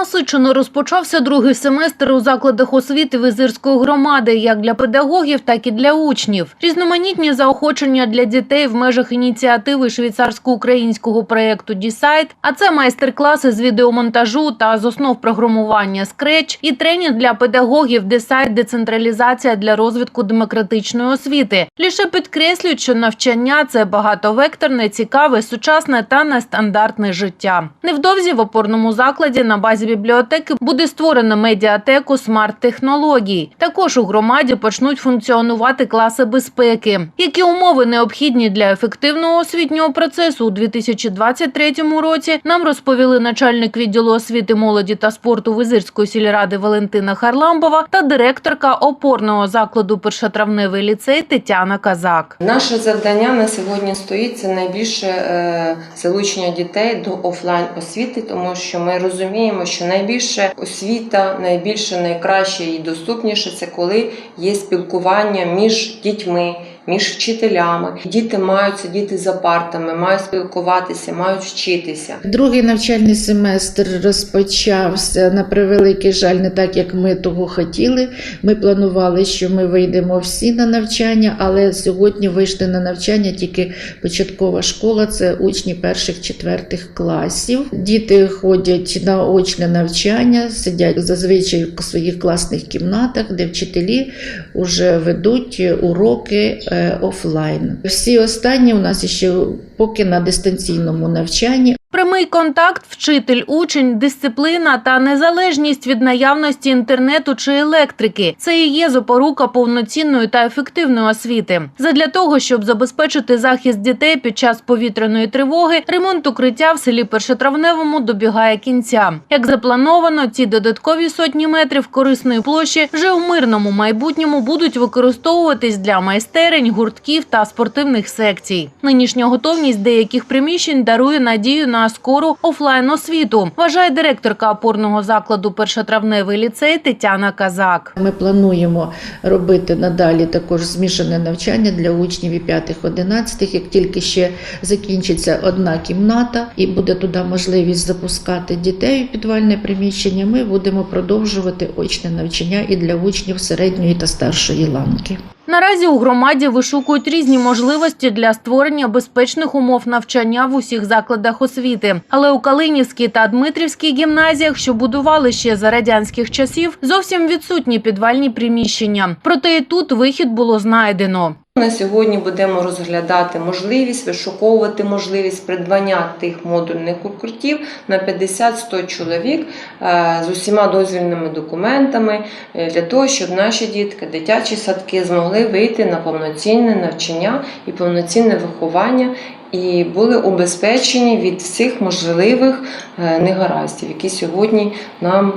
Насичено розпочався другий семестр у закладах освіти Визирської громади, як для педагогів, так і для учнів. Різноманітні заохочення для дітей в межах ініціативи швейцарсько-українського проєкту «Дісайт», а це майстер-класи з відеомонтажу та з основ програмування Scratch і тренінг для педагогів «Десайт. Децентралізація для розвитку демократичної освіти. Лише підкреслюють, що навчання – це багатовекторне, цікаве, сучасне та нестандартне життя. Невдовзі в опорному закладі на базі бібліотеки буде створено медіатеку смарт-технологій. Також у громаді почнуть функціонувати класи безпеки. Які умови необхідні для ефективного освітнього процесу у 2023 році, нам розповіли начальник відділу освіти, молоді та спорту Визирської сільради Валентина Харламбова та директорка опорного закладу першотравневий ліцей Тетяна Казак. Наше завдання на сьогодні стоїть це найбільше е, залучення дітей до офлайн освіти, тому що ми розуміємо, що найбільше. Освіта, найбільше найкраще і доступніше це коли є спілкування між дітьми, між вчителями. Діти мають сидіти за партами, мають спілкуватися, мають вчитися. Другий навчальний семестр розпочався на превеликий жаль, не так як ми того хотіли. Ми планували, що ми вийдемо всі на навчання, але сьогодні вийшли на навчання тільки початкова школа, це учні перших четвертих класів. Діти ходять на очне навчання, сидять зазвичай в своїх класних кімнатах, де вчителі вже ведуть уроки офлайн. Всі останні у нас ще поки на дистанційному навчанні. Прямий контакт, вчитель, учень, дисципліна та незалежність від наявності інтернету чи електрики це і є запорука повноцінної та ефективної освіти. Задля того, щоб забезпечити захист дітей під час повітряної тривоги, ремонт укриття в селі Першотравневому добігає кінця. Як заплановано, ці додаткові сотні метрів корисної площі вже у мирному майбутньому будуть використовуватись для майстерень, гуртків та спортивних секцій. Нинішня готовність деяких приміщень дарує надію на скору офлайн освіту, вважає директорка опорного закладу першотравневий ліцей Тетяна Казак. Ми плануємо робити надалі також змішане навчання для учнів і 5-11, як тільки ще закінчиться одна кімната і буде туди можливість запускати дітей у підвальне приміщення, ми будемо продовжувати очне навчання і для учнів середньої та старшої ланки. Наразі у громаді вишукують різні можливості для створення безпечних умов навчання в усіх закладах освіти. Але у Калинівській та Дмитрівській гімназіях, що будували ще за радянських часів, зовсім відсутні підвальні приміщення. Проте і тут вихід було знайдено. На сьогодні будемо розглядати можливість, вишуковувати можливість придбання тих модульних укриттів на 50-100 чоловік е, з усіма дозвільними документами е, для того, щоб наші дітки, дитячі садки змогли вийти на повноцінне навчання і повноцінне виховання. І були убезпечені від всіх можливих е, негараздів, які сьогодні нам,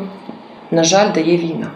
на жаль, дає війна.